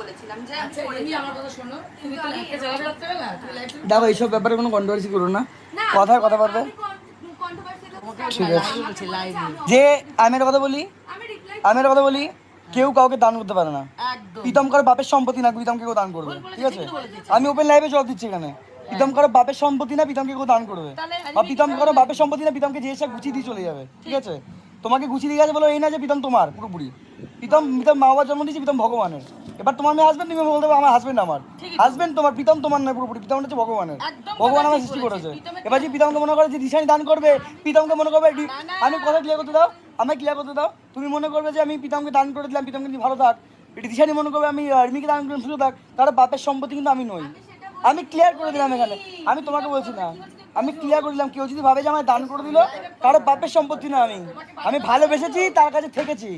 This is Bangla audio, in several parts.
বলেছিলাম যে আমি আচ্ছা দেখো এইসব ব্যাপারে কোনো কন্ট্রোভার্সি করো না। না, কথার কথা পারবে ঠিক আছে। যে আমি একটা কথা বলি আমি একটা কথা বলি কেউ কাউকে দান করতে পারে না। একদম। প্রীতম কারও বাপের সম্পত্তি না প্রীতমকে কেউ দান করবে। ঠিক আছে? আমি ওপেন লাইভে জবাব দিচ্ছি এখানে। প্রীতম কারও বাপের সম্পত্তি না প্রীতমকে কেউ দান করবে। তাহলে বা প্রীতম কারও বাপের সম্পত্তি না প্রীতমকে যে এসে গুছিয়ে দিয়ে চলে যাবে। ঠিক আছে? তোমাকে গুছিয়ে দিয়ে গেছে বলো এই না যে প্রীতম তোমার পুরোপুরি। প্রীতম প্রীতম মা বাবার জন্ম দিয়েছে প্রীতম ভগবানের। এবার তোমার মেয়ে হাজবেন্ড তুমি বলতে আমার হাজবেন্ড আমার। হাজবেন্ড তোমার প্রীতম তোমার নয় পুরোপুরি প্রীতম হচ্ছে ভগবানের। ভগবান আমার সৃষ্টি করেছে। এবার যে প্রীতমকে মনে করে যে দিশানি দান করবে প্রীতমকে মনে করবে আমি কথা ক্লিয়ার করতে দাও আমায় ক্লিয়ার করতে দাও। তুমি মনে করবে যে আমি প্রীতমকে দান করে দিলাম প্রীতমকে নিয়ে ভালো থাক। এটি দিশানি মনে করবে আমি রিমিকে দান করে শুধু থাক তার বাপের সম্পত্তি কিন্তু আমি নই। আমি ক্লিয়ার করে দিলাম এখানে। আমি তোমাকে বলছি না। আমি ক্লিয়ার করে দিলাম কেউ যদি ভাবে যে আমায় দান করে দিল কারও বাপের সম্পত্তি না আমি। আমি ভালোবেসেছি তার কাছে থেকেছি।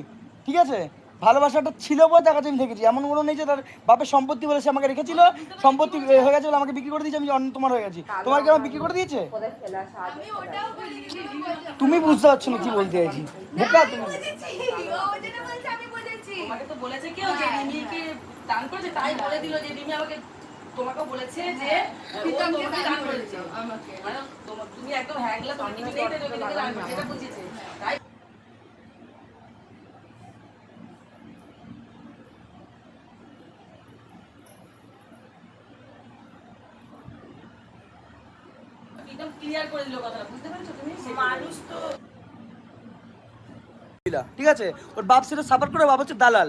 ঠিক আছে? ভালোবাসাটা ছিল বলে তার কাছে আমি থেকেছি এমন কোনো নেই যে তার বাপের সম্পত্তি বলে সে আমাকে রেখেছিল সম্পত্তি এ, হয়ে গেছে বলে আমাকে বিক্রি করে দিয়েছে আমি অন্য তোমার হয়ে গেছি। তোমার কি আমার বিক্রি করে দিয়েছে? আমি ওটাও বলিনি, রিমি বলছে। তুমি বুঝতে পারছ না কি বলতে চাইছি। বোকা তুমি। আমি বুঝেছি। তোমাকে বলেছে যে রিমিকে দান করেছে তাই বলে দিল যে রিমি আমাকে তোমাকে বলেছে যে ও প্রীতমকে তোমাকে দান দান করেছে আমাকে। মানে তোমার- তুমি একদম হ্যাংলা তুমি নিজেই তো রিমিকে দান করেছে এটা বুঝেছে তাই একদম ক্লিয়ার করে দিল কথাটা বুঝতে পেরেছ তুমি? মানুষ তো ঠিক আছে? ওর বাপ সেটা সাপোর্ট করে বাপ হচ্ছে দালাল।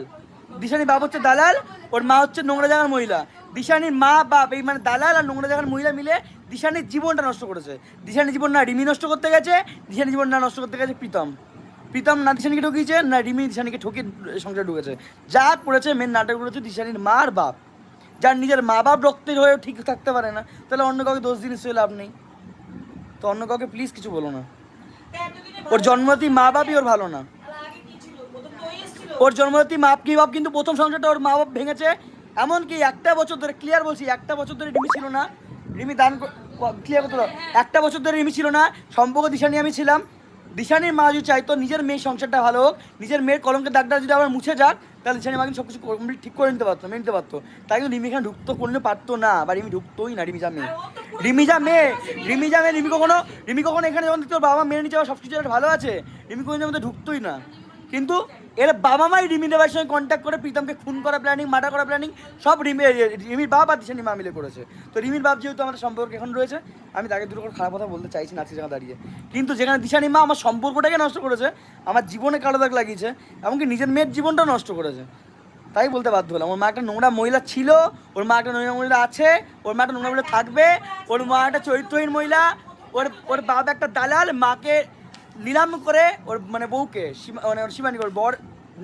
দিশানির বাপ হচ্ছে দালাল ওর মা হচ্ছে নোংরা জায়গার মহিলা। দিশানির মা বাপ এই মানে দালাল আর নোংরা জায়গার মহিলা মিলে দিশানির জীবনটা নষ্ট করেছে। দিশানির জীবন না রিমি নষ্ট করতে গেছে দিশানির জীবন না নষ্ট করতে গেছে প্রীতম। প্রীতম না দিশানিকে ঠকিয়েছে না রিমি দিশানিকে ঠকিয়ে সংসারে ঢুকেছে। যা করেছে মেন নাটক করেছে দিশানির মা আর বাপ। যার নিজের মা বাপ রক্তের হয়ে ঠিক থাকতে পারে না তাহলে অন্য কাউকে দোষ দিন নিশ্চয়ই লাভ নেই। তো অন্য কাউকে প্লিজ কিছু বলো না। ওর জন্মতি মা বাপই ওর ভালো না। ওর জন্মদাতি মা কি বাপ কিন্তু প্রথম সংসারটা ওর মা বাপ ভেঙেছে। এমনকি একটা বছর ধরে ক্লিয়ার বলছি, একটা বছর ধরে রিমি ছিল না। রিমি দান ক্লিয়ার করতে একটা বছর ধরে রিমি ছিল না। সম্পর্ক দিশা নিয়ে আমি ছিলাম। দিশানির মা যদি চাইতো নিজের মেয়ের সংসারটা ভালো হোক, নিজের মেয়ের কলঙ্কের দাগটা যদি আবার মুছে যাক, তাহলে দিশানির মা কিন্তু সব কিছু কমপ্লিট ঠিক করে নিতে পারতো, মেনে নিতে পারতো। তাই কিন্তু রিমি এখানে ঢুকতো করলে পারতো না, বা রিমি ঢুকতোই না, রিমিজা মেয়ে। রিমিজা মেয়ে রিমিজা মেয়ে, রিমি কখনো রিমি কখনো এখানে যখন তোর বাবা মেনে নিচ্ছে সব কিছু ভালো আছে, রিমি কোনো মধ্যে ঢুকতোই না। কিন্তু এর বাবা মাই রিমি দেবার সঙ্গে কন্ট্যাক্ট করে প্রীতমকে খুন করা প্ল্যানিং মার্ডার করা প্ল্যানিং সব রিমি, রিমির বাপ আর দিশানি মা মিলে করেছে। তো রিমির বাপ যেহেতু আমাদের সম্পর্ক এখন রয়েছে, আমি তাকে দুটো করে খারাপ কথা বলতে চাইছি না জায়গা দাঁড়িয়ে। কিন্তু যেখানে দিশানি মা আমার সম্পর্কটাকে নষ্ট করেছে, আমার জীবনে কালো দাগ লাগিয়েছে, এমনকি নিজের মেয়ের জীবনটাও নষ্ট করেছে। তাই বলতে বাধ্য হলাম। ওর মা একটা নোংরা মহিলা ছিল, ওর মা একটা নোংরা মহিলা আছে, ওর মা একটা নোংরা মহিলা থাকবে, ওর মা একটা চরিত্রহীন মহিলা, ওর ওর বাপ একটা দালাল, মাকে নিলাম করে ওর মানে বউকে মানে ওর সীমানি ওর বর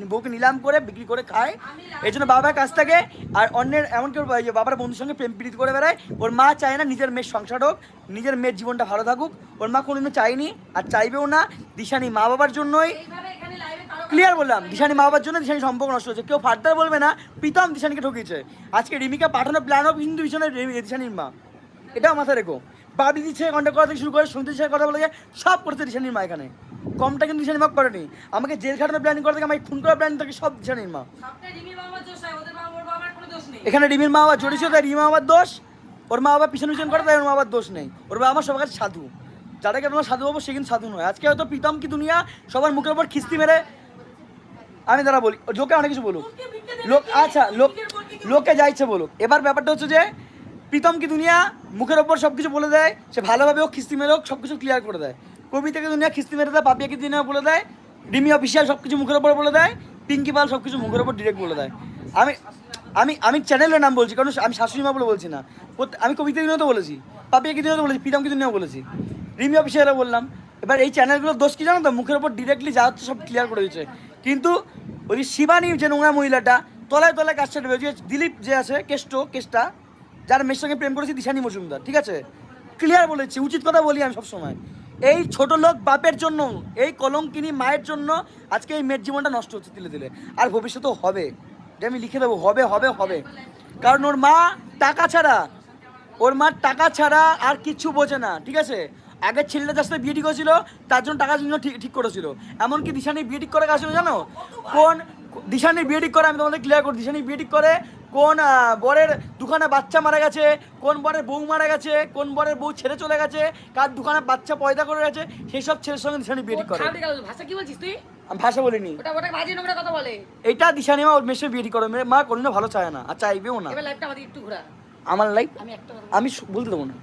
বউকে নিলাম করে, বিক্রি করে খায়। এই জন্য বাবার কাছ থেকে আর অন্যের এমনকি ওর বাবার বন্ধুর সঙ্গে প্রেম প্রীতি করে বেড়ায়, ওর মা চায় না নিজের মেয়ের সংসার হোক, নিজের মেয়ের জীবনটা ভালো থাকুক। ওর মা কোনোদিনও চায়নি আর চাইবেও না। দিশানি মা বাবার জন্যই ক্লিয়ার বললাম, দিশানি মা বাবার জন্য দিশানি সম্পর্ক নষ্ট হয়েছে। কেউ ফার্দার বলবে না, প্রীতম দিশানিকে ঠকিয়েছে। আজকে রিমিকা পাঠানোর প্ল্যান কিন্তু হিন্দু রি- দিশানির মা। এটাও মাথায় রেখো। বাবলি দিচ্ছে কন্ট্যাক্ট করা থেকে শুরু করে শুনতে দিচ্ছে কথা বলে সব করতে দিশানির মা এখানে। কমটা কিন্তু দিশানি মা করেনি। আমাকে জেল খাটানোর প্ল্যানিং করে থেকে আমাকে খুন করার প্ল্যানিং থাকে সব দিশানির মা বাবা এখানে রিমির মা বাবা জড়িয়েছিল তাই রিমা বাবার দোষ। ওর মা বাবা পিছন পিছন করে তাই ওর মা বাবার দোষ নেই। ওর বাবা আমার সবার সাধু। যাদেরকে তোমার সাধু বাবু সে কিন্তু সাধু নয়। আজকে হয়তো প্রীতম কি দুনিয়া সবার মুখের উপর খিস্তি মেরে আমি দাঁড়া বলি লোকে অনেক কিছু বলুক। লোক আচ্ছা লোক লোকে যা ইচ্ছে বলুক। এবার ব্যাপারটা হচ্ছে যে প্রীতম কি দুনিয়া মুখের ওপর সব কিছু বলে দেয়? সে ভালোভাবে হোক, খিস্তি মেরে হোক সব কিছু ক্লিয়ার করে দেয়। কবিতাকে দুনিয়া, খিস্তি মেরে দেয় পাপিয়াকে দুনিয়া বলে দেয়? রিমি অফিসিয়াল সব কিছু মুখের ওপর বলে দেয়, পিঙ্কি পাল সব কিছু মুখের ওপর ডিরেক্ট বলে দেয়। আমি আমি আমি চ্যানেলের নাম বলছি, কারণ আমি শাশুড়ি মা বলে বলছি না। আমি কবিতা দিনেও তো বলেছি পাপিয়াকে দিনেও তো বলেছি প্রীতমকে দিনেও বলেছি। রিমি অফিসিয়ালে বললাম, এবার এই চ্যানেলগুলোর দোষ কি জানো তো? মুখের ওপর ডিরেক্টলি যা হচ্ছে সব ক্লিয়ার করে দিচ্ছে কিন্তু ওই শিবানী যে নোংরা মহিলাটা, তলায় তলায় কাজটা দিলীপ যে আছে, কেষ্ট, কেষ্টা যার মেয়ের সঙ্গে প্রেম করেছি দিশানি মজুমদার, ঠিক আছে? ক্লিয়ার বলেছি, উচিত কথা বলি আমি সবসময়। এই ছোট লোক বাপের জন্য, এই কলঙ্কিনী মায়ের জন্য আজকে এই মেয়ের জীবনটা নষ্ট হচ্ছে দিলে দিলে আর ভবিষ্যতেও হবে। এটা আমি লিখে দেবো, হবে হবে হবে। কারণ ওর মা টাকা ছাড়া, ওর মা টাকা ছাড়া আর কিচ্ছু বোঝে না, ঠিক আছে? আগের ছেলেটা যার সাথে বিয়ে ঠিক করেছিল তার জন্য টাকার জন্য ঠিক ঠিক করেছিল। এমনকি দিশানি বিয়ে করে গেছিল জানো? কোন দিশানি বিয়ে ঠিক করে আমি তোমাদের ক্লিয়ার করি দিশানি বিয়ে ঠিক করে কোন বরের দুখানা বাচ্চা মারা গেছে কোন বরের বউ মারা গেছে কোন বরের বউ ছেড়ে চলে গেছে কার দুখানা বাচ্চা পয়দা করে গেছে সেই সব ছেলের সঙ্গে দিশানি বিয়ে করে। ভাষা কি বলছিস তুই? আমি ভাষা বলিনি। ওটা ওটা বাজে নোংরা কথা বলে। এটা দিশানি মা ওর মেশে বিয়ে করে। মা কোনো ভালো চায় না। আর চাইবেও না। এবার লাইফটা আমাদের একটু ঘোরা। আমার লাইফ আমি একটা আমি বলতে দেবো না।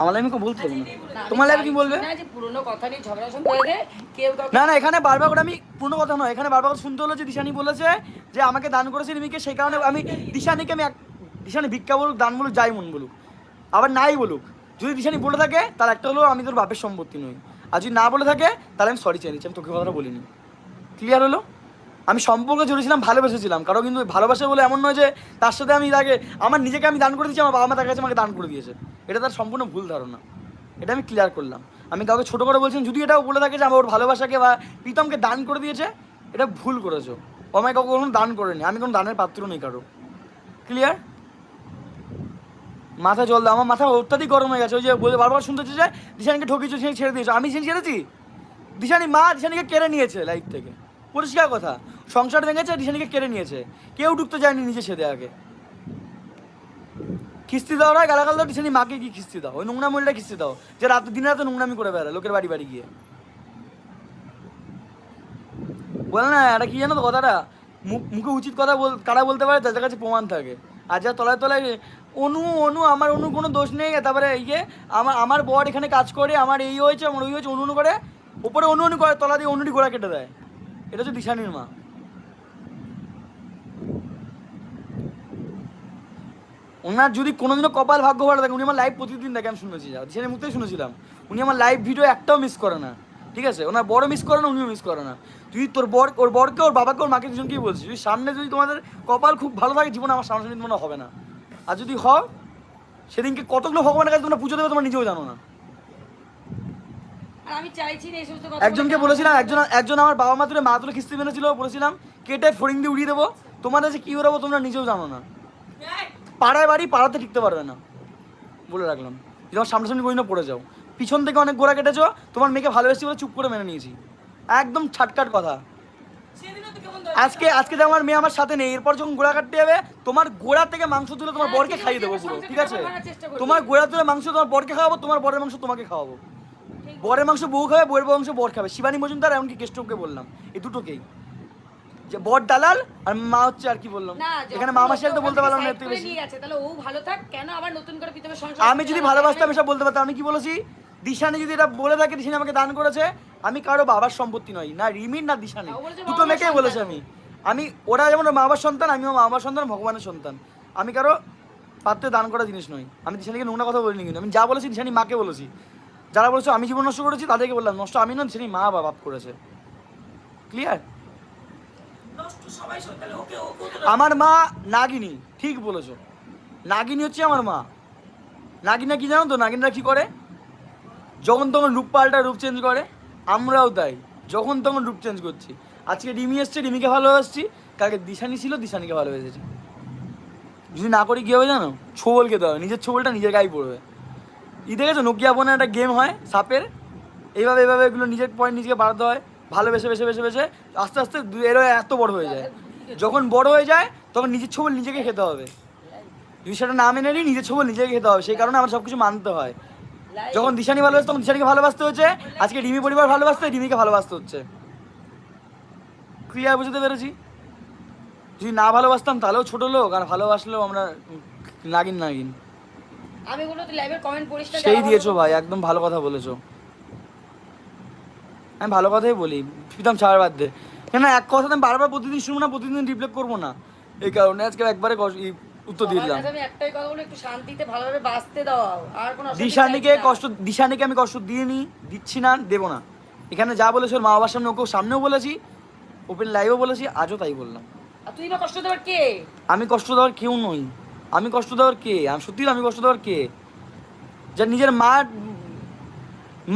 আমার লাইফ বলতে দেবো না। না, আমি তোমার লাইফে কি বলবে? না যে পুরোনো কথা নিয়ে ঝগড়া শুনতে হলে কেউ না না এখানে বারবার করে আমি কথা নয় এখানে বারবার করে শুনতে হলো যে দিশানি বলেছে যে আমাকে দান করেছে রিমিকে সেই কারণে আমি দিশানিকে আমি দিশানি ভিক্ষা বলুক দান বলুক যাই মন বলুক। আবার নাই বলুক। যদি দিশানি বলে থাকে তার একটা হলো আমি তোর বাপের সম্পত্তি নই। আর যদি না বলে থাকে তাহলে আমি সরি চেয়ে নিচ্ছি আমি তোকে কথাটা বলিনি। ক্লিয়ার হলো? আমি সম্পর্কে জড়িয়েছিলাম, ভালোবেসেছিলাম। কারও কিন্তু ভালোবাসা বলে এমন নয় যে তার সাথে আমি তাকে আমার নিজেকে আমি দান করে দিয়েছি, আমার বাবা মা তার কাছে আমাকে দান করে দিয়েছে। এটা তার সম্পূর্ণ ভুল ধারণা। এটা আমি ক্লিয়ার করলাম। আমি কাউকে ছোটো করে বলছেন যদি এটাও বলে থাকে যে আমার ওর ভালোবাসাকে বা প্রীতমকে দান করে দিয়েছে, এটা ভুল করেছ। ও আমাকে কাউকে কোনো দান করেনি। আমি কোনো দানের পাত্র নেই কারও। ক্লিয়ার মাথা জল দাও। আমার মাথা অত্যাধিক গরম হয়ে গেছে। ওই যে বারবার শুনতেছে যে দিশানিকে ঠকিয়েছো সে ছেড়ে দিয়েছ। আমি সে ছেড়েছি। দিশানি মা, দিশানিকে কেড়ে নিয়েছে লাইফ থেকে। পরিষ্কার কথা। সংসার ভেঙেছে দিশানিকে কেড়ে নিয়েছে। কেউ ঢুকতে যায়নি নিজে সেদে আগে। কিস্তি দাও না, গালাগাল দাও দিশানি মাকে কি কিস্তি দাও। ওই নোংরা মহিলাটা কিস্তি দাও, যে রাত দিন রাতে নোংরামি করে বেড়ায়, লোকের বাড়ি বাড়ি গিয়ে। বলে না, এটা কি জানো তো কথাটা? মুখ মুখে উচিত কথা বল কারা বলতে পারে যাদের কাছে প্রমাণ থাকে। আর যা তলায় তলায় অনু অনু, আমার অনু কোনো দোষ নেই, তারপরে এই যে আমার আমার বর এখানে কাজ করে, আমার এই হয়েছে, আমার ওই হয়েছে, অনু অনু করে ওপরে অনু অনু করে, তলা দিয়ে অনুটি ঘোড়া কেটে দেয়। এটা হচ্ছে দিশানির মা। ওনার যদি কোনোদিনও কপাল ভাগ্য ভালো থাকে, উনি আমার লাইভ প্রতিদিন দেখে, আমি শুনেছি যা। দিশানির মুখতেই শুনেছিলাম। উনি আমার লাইভ ভিডিও একটাও মিস করে না। ঠিক আছে? ওনার বড় মিস করে না, উনিও মিস করে না। তুই তোর বর, ওর বরকে, ওর বাবাকে, ওর মাকে দুজনকেই বলছিস। যদি সামনে যদি তোমাদের কপাল খুব ভালো থাকে, জীবনে আমার সামনে মনে হবে না। আর যদি হও সেদিনকে কতগুলো ভগবানের কাছে তোমরা পুজো দেবে তোমরা নিজেও জানো না আর আমি চাইছি না এই সমস্ত কথা একজনকে বলেছিলাম একজন একজন আমার বাবা মা তুলে মা তুলে কিস্তি মেনেছিল বলেছিলাম কেটে ফড়িং দিয়ে উড়িয়ে দেবো। তোমাদের যে কী উড়াবো তোমরা নিজেও জানো না। পাড়ায় বাড়ি পাড়াতে টিকতে পারবে না। বলে রাখলাম। আমার সামনাসামনি কোনো পড়ে যাও। পিছন থেকে অনেক গোড়া কেটেছো তোমার মেয়েকে ভালোবেসি বলে চুপ করে মেনে নিয়েছি। একদম ছাটকাট কথা। তো আজকে আজকে যে আমার মেয়ে আমার সাথে নেই এরপর যখন গোড়া কাটতে যাবে তোমার গোড়া থেকে মাংস তুলে তোমার হ্যাঁ, বরকে খাইয়ে দেবো পুরো ঠিক আছে। তোমার গোড়া তুলে মাংস তোমার বরকে খাওয়াবো তোমার বরের মাংস তোমাকে খাওয়াবো। বরের মাংস বউ খাবে বউয়ের মাংস বর খাবে। শিবানী মজুমদার এমনকি কেষ্টকে বললাম এই দুটোকেই। যে বর দালাল আর মা হচ্ছে আর কি বললাম। এখানে মা মাসি তো বলতে পারলাম না থেকে বেশি। নিয়ে গেছে তাহলে ও ভালো থাক কেন আবার নতুন করে প্রীতমের সংসার আমি যদি ভালোবাসতাম এসব বলতে পারতাম আমি কি বলেছি? দিশানি যদি এটা বলে থাকে দিশানি আমাকে দান করেছে আমি কারও বাবার সম্পত্তি নই না রিমির না দিশানি দুটো মেয়েকেই। বলেছি আমি। আমি ওরা যেমন মা বাবার সন্তান আমিও মা বাবার সন্তান ভগবানের সন্তান। আমি কারও পাত্রে দান করা জিনিস নই। আমি দিশানিকে নোংরা কথা বলিনি কিন্তু আমি যা বলেছি দিশানি মাকে বলেছি। যারা বলেছে আমি জীবন নষ্ট করেছি তাদেরকে বললাম নষ্ট আমি নয় দিশানি মা বাপ করেছে। ক্লিয়ার আমার মা নাগিনী ঠিক বলেছ। নাগিনী হচ্ছে আমার মা। নাগিনা কি জানো তো নাগিনরা কি করে? যখন তখন রূপ পাল্টা রূপ চেঞ্জ করে আমরাও তাই। যখন তখন রূপ চেঞ্জ করছি। আজকে রিমি এসছে রিমিকে ভালোবাসছি কালকে দিশানি ছিল দিশানিকে ভালোবেসেছি যদি না করি কী হবে জানো? ছোবল খেতে হবে। নিজের ছোবলটা নিজের গায়ে পড়বে। ই দেখেছ? নোকিয়া ফোনে একটা গেম হয়, সাপের। এইভাবে এইভাবে এগুলো নিজের পয়েন্ট নিজেকে বাড়াতে হয় ভালোবেসে বেসে বেসে বেসে আস্তে আস্তে এরা এত বড় হয়ে যায়। যখন বড় হয়ে যায়, তখন নিজের ছবল নিজেকে খেতে হবে। যদি সেটা না মেনে নিই, নিজের ছবল নিজেকে খেতে হবে। সেই কারণে আমার সব কিছু মানতে হয়। যখন দিশানি ভালোবাসে, তখন দিশানিকে ভালোবাসতে হচ্ছে। আজকে রিমি পরিবার ভালোবাসতে রিমিকে ভালোবাসতে হচ্ছে। ক্রিয়া বুঝতে পেরেছি? যদি না ভালোবাসতাম, তাহলেও ছোটো লোক, আর ভালোবাসলেও আমরা নাগিন নাগিন। আমি তুই লাইভের কমেন্ট পড়িস না সেই দিয়েছ ভাই একদম ভালো কথা বলেছ। আমি ভালো কথাই বলি প্রীতম ছাড় বাদ দে কেন এক কথা আমি বারবার প্রতিদিন শুনব না প্রতিদিন রিপ্লে করব না। এই কারণে আজকে একবারে উত্তর দিয়ে দিলাম। আমি একটাই কথা বলি একটু শান্তিতে ভালোভাবে বাঁচতে দাও আর কোনো দিশানিকে কষ্ট দিশানিকে আমি কষ্ট দিয়ে নি দিচ্ছি না দেবো না। এখানে যা বলেছে ওর মা বাবার সামনে ওকেও সামনেও বলেছি ওপেন লাইভও বলেছি আজও তাই বললাম। আর তুই বা কষ্ট দেওয়ার কে? আমি কষ্ট দেওয়ার কেউ নই। আমি কষ্ট দেওয়ার কে? আমি সত্যি আমি কষ্ট দেওয়ার কে? যার নিজের মা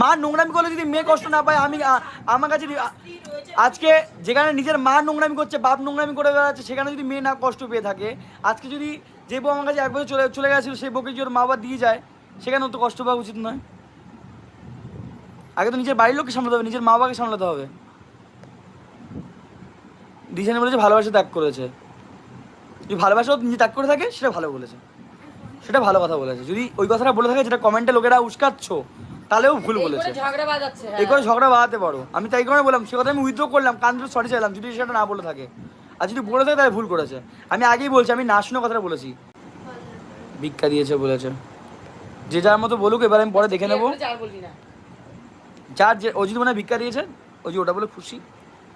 মা নোংরামি করলে যদি মেয়ে কষ্ট না পায়, আমি আমার কাছে আজকে যেখানে নিজের মা নোংরামি করছে, বাপ নোংরামি করে বেড়াচ্ছে, সেখানে যদি মেয়ে না কষ্ট পেয়ে থাকে, আজকে যদি যে বউ আমার কাছে এক বছর চলে চলে গেছিল, সেই বউকে যদি ওর মা বাবা দিয়ে যায় সেখানেও তো কষ্ট পাওয়া উচিত নয়। আগে তো নিজের বাড়ির লোককে সামলাতে হবে, নিজের মা বাবাকে সামলাতে হবে। দিশানি বলেছে, ভালোবাসা ত্যাগ করেছে। যদি ভালোবাসাও নিজে ত্যাগ করে থাকে সেটা ভালো বলেছে। সেটা ভালো কথা বলেছে। যদি ওই কথাটা বলে থাকে যেটা কমেন্টে লোকেরা উস্কাচ্ছ তাহলেও ভুল বলেছে। হ্যাঁ। এই করে ঝগড়া বাড়াতে পারো। আমি তাই করে বললাম সে কথা আমি উইথড্র করলাম কান ধরে সরি চাইলাম যদি সেটা না বলে থাকে। আর যদি বলে থাকে তাহলে ভুল করেছে। আমি আগেই বলছি আমি না শুনে কথাটা বলেছি। ভিক্ষা দিয়েছে বলেছে। যে যার মতো বলুক এবার আমি পরে দেখে নেব। যার যে ও যদি মনে হয় ভিক্ষা দিয়েছে ও যে ওটা বলে খুশি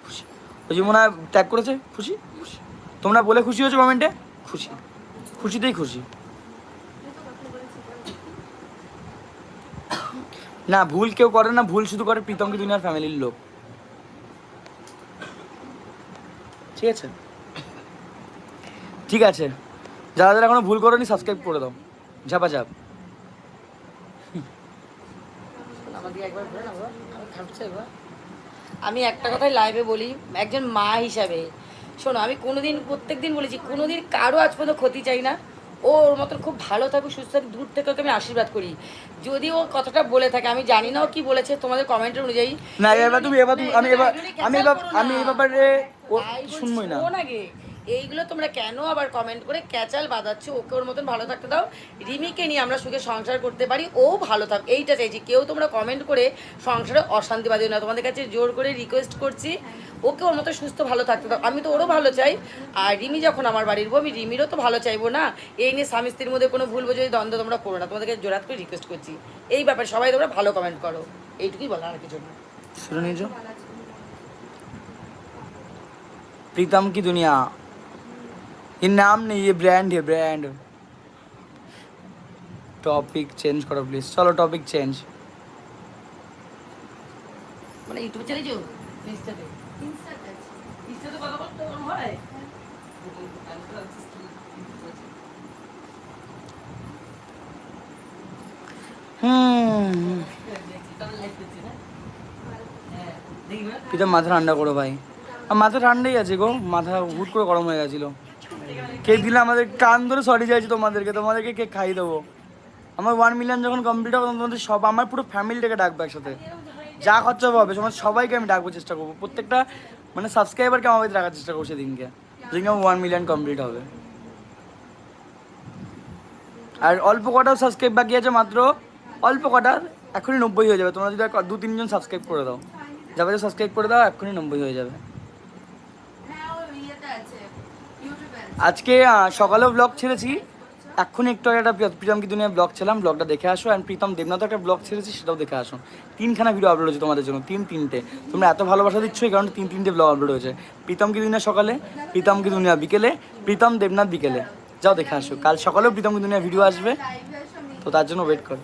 খুশি। ও যদি মনে হয় ত্যাগ করেছে খুশি খুশি। তোমরা বলে খুশি হয়েছো কমেন্টে খুশি। খুশিতেই খুশি। না ভুল কেউ করে না ভুল শুধু করে প্রীতমকে দুনিয়ার ফ্যামিলির লোক। ঠিক আছে? ঠিক আছে। যারা যারা এখনও ভুল করোনি সাবস্ক্রাইব করে দাও। ঝাপা ঝাপ। আমি একটা কথাই লাইভে বলি একজন মা হিসাবে শোনো আমি কোনোদিন প্রত্যেক দিন বলেছি কোনোদিন কারও আজ পর্যন্ত ক্ষতি চাই না। ও ওর মতন খুব ভালো থাকুক সুস্থ থাকুক দূর থেকে ওকে আমি আশীর্বাদ করি। যদি ও কথাটা বলে থাকে আমি জানি না ও কি বলেছে তোমাদের কমেন্টের অনুযায়ী। না এবার তুমি এবার আমি এবার আমি এবার আমি এই ব্যাপারে শুনবই না। এইগুলো তোমরা কেন আবার কমেন্ট করে ক্যাচাল বাঁধাচ্ছ ওকে ওর মতন ভালো থাকতে দাও। রিমিকে নিয়ে আমরা সুখে সংসার করতে পারি। ও ভালো থাক এইটা চাইছি। কেউ তোমরা কমেন্ট করে সংসারে অশান্তি বাঁধিও না। তোমাদের কাছে জোর করে রিকোয়েস্ট করছি। ওকে ওর মতো সুস্থ ভালো থাকতে দাও। আমি তো ওরও ভালো চাই। আর রিমি যখন আমার বাড়ির বো আমি রিমিরও তো ভালো চাইব না। এই নিয়ে স্বামী স্ত্রীর মধ্যে কোনো ভুল বোঝাই দ্বন্দ্ব তোমরা করো না। তোমাদেরকে জোরাত করে রিকোয়েস্ট করছি। এই ব্যাপারে সবাই তোমরা ভালো কমেন্ট করো। এইটুকুই বলো আর কিছু না। শুনে প্রীতম কি দুনিয়া? ये नाम नहीं ये ब्रांड है ब्रांड टॉपिक चेंज करो प्लीज चलो टॉपिक चेंज মানে ইউটিউব চালিয়েছো ইনস্টাতে ইনস্টাতে আছে। ইনস্টাতে কথা বলতে ওরম হয় হুম প্রীতম মাথা ঠান্ডা করো ভাই আর মাথা ঠান্ডাই আছে গো মাথা হুট করে গরম হয়ে গেছিলো কেক দিলে আমাদের কান ধরে সরি চাইছি তোমাদেরকে তোমাদেরকে কেক খাইয়ে দেবো। আমার ওয়ান মিলিয়ন যখন কমপ্লিট হবে তোমাদের সব আমার পুরো ফ্যামিলিটাকে ডাকবো একসাথে। যা খরচা হবে তোমার সবাইকে আমি ডাকবো, চেষ্টা করব। প্রত্যেকটা মানে সাবস্ক্রাইবারকে আমার রাখার চেষ্টা করব সেদিনকে। যেদিনকে আমার ওয়ান মিলিয়ন কমপ্লিট হবে। আর অল্প কটা সাবস্ক্রাইব বাকি আছে মাত্র, অল্প কটা এখনই নব্বই হয়ে যাবে। তোমরা যদি দু, তিনজন সাবস্ক্রাইব করে দাও। যাবে সাবস্ক্রাইব করে দাও, এখনই নব্বই হয়ে যাবে। আজকে সকালেও ব্লগ ছেড়েছি। এখন একটু আগে একটা প্রিয়- প্রীতম কি দুনিয়া ব্লগ ছিলাম ব্লগটা দেখে আসো। অ্যান্ড প্রীতম দেবনাথ একটা ব্লগ ছেড়েছি, সেটাও দেখে আসো। তিনখানা ভিডিও আপলোড হয়েছে তোমাদের জন্য, তিন তিনটে। তোমরা এত ভালোবাসা দিচ্ছ, এই কারণে তিন তিনটে ব্লগ আপলোড হয়েছে। প্রীতম কি দুনিয়া সকালে প্রীতম কি দুনিয়া বিকেলে, প্রীতম দেবনাথ বিকেলে। যাও দেখে আসো। কাল সকালেও প্রীতম কি দুনিয়া ভিডিও আসবে, তো তার জন্য ওয়েট করো।